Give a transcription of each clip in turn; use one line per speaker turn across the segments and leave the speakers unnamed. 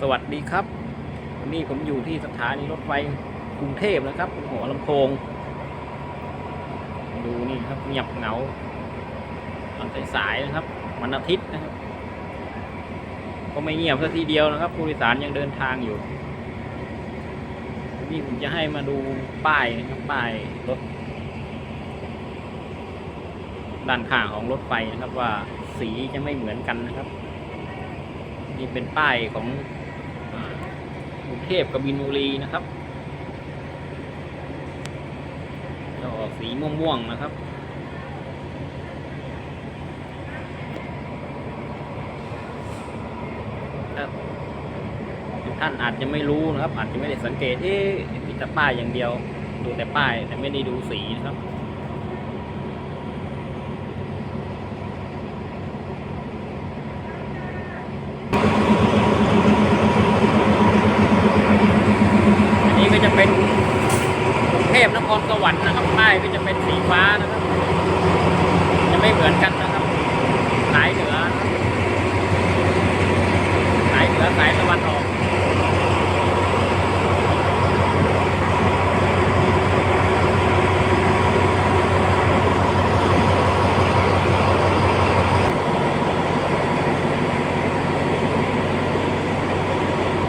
สวัสดีครับ วันนี้ผมอยู่ที่สถานีรถไฟกรุงเทพนะครับหัวลำโพง ดูนี่ครับเงียบเหงาตอนสายๆนะครับวันอาทิตย์นะครับ ก็ไม่เงียบสักทีเดียวนะครับ ผู้โดยสารยังเดินทางอยู่วันนี่ผมจะให้มาดูป้ายนะครับป้ายรถด้านข้างของรถไฟนะครับว่าสีจะไม่เหมือนกันนะครับนี่เป็นป้ายของ กรุงเทพกบินบุรีนะครับจะออกสีม่วงๆนะครับท่านอาจจะไม่รู้นะครับ อาจจะไม่ได้สังเกตเอ๊ะมีแต่ป้ายอย่างเดียว ดูแต่ป้ายแต่ไม่ได้ดูสีนะครับ อันนี้ก็จะเป็นกรุงเทพ นครสวรรค์นะครับป้ายก็จะเป็นสีฟ้านะครับ จะไม่เหมือนกันนะครับ สายเหนือสายเหนือสายตะวันออก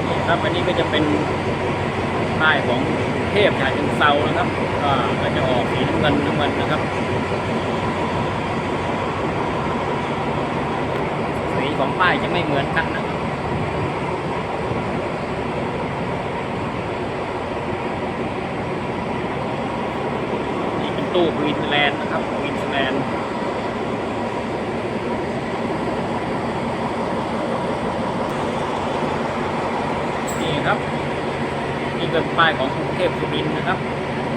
นี่ ครับอันนี้ก็จะเป็นป้ายของเทพชายเชิงเซานะครับก็จะออกสีน้ำเงินน้ำเงินนะครับสีของป้ายจะไม่เหมือนกันนะนี่เป็นตู้ควีนแลนด์นะครับควีนแลนด์ นี่ครับนี่เป็นป้ายของกรุงเทพสุรินทร์นะครับ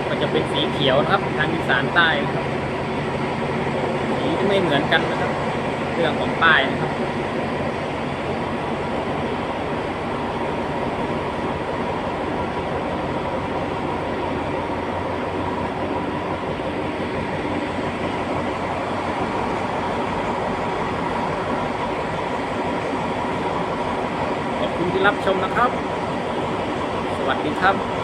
ก็จะเป็นสีเขียวนะครับ ทางอีสานใต้นะครับสีไม่เหมือนกันนะครับ เรื่องของป้ายนะครับขอบคุณที่รับชมนะครับ วัสดีครับ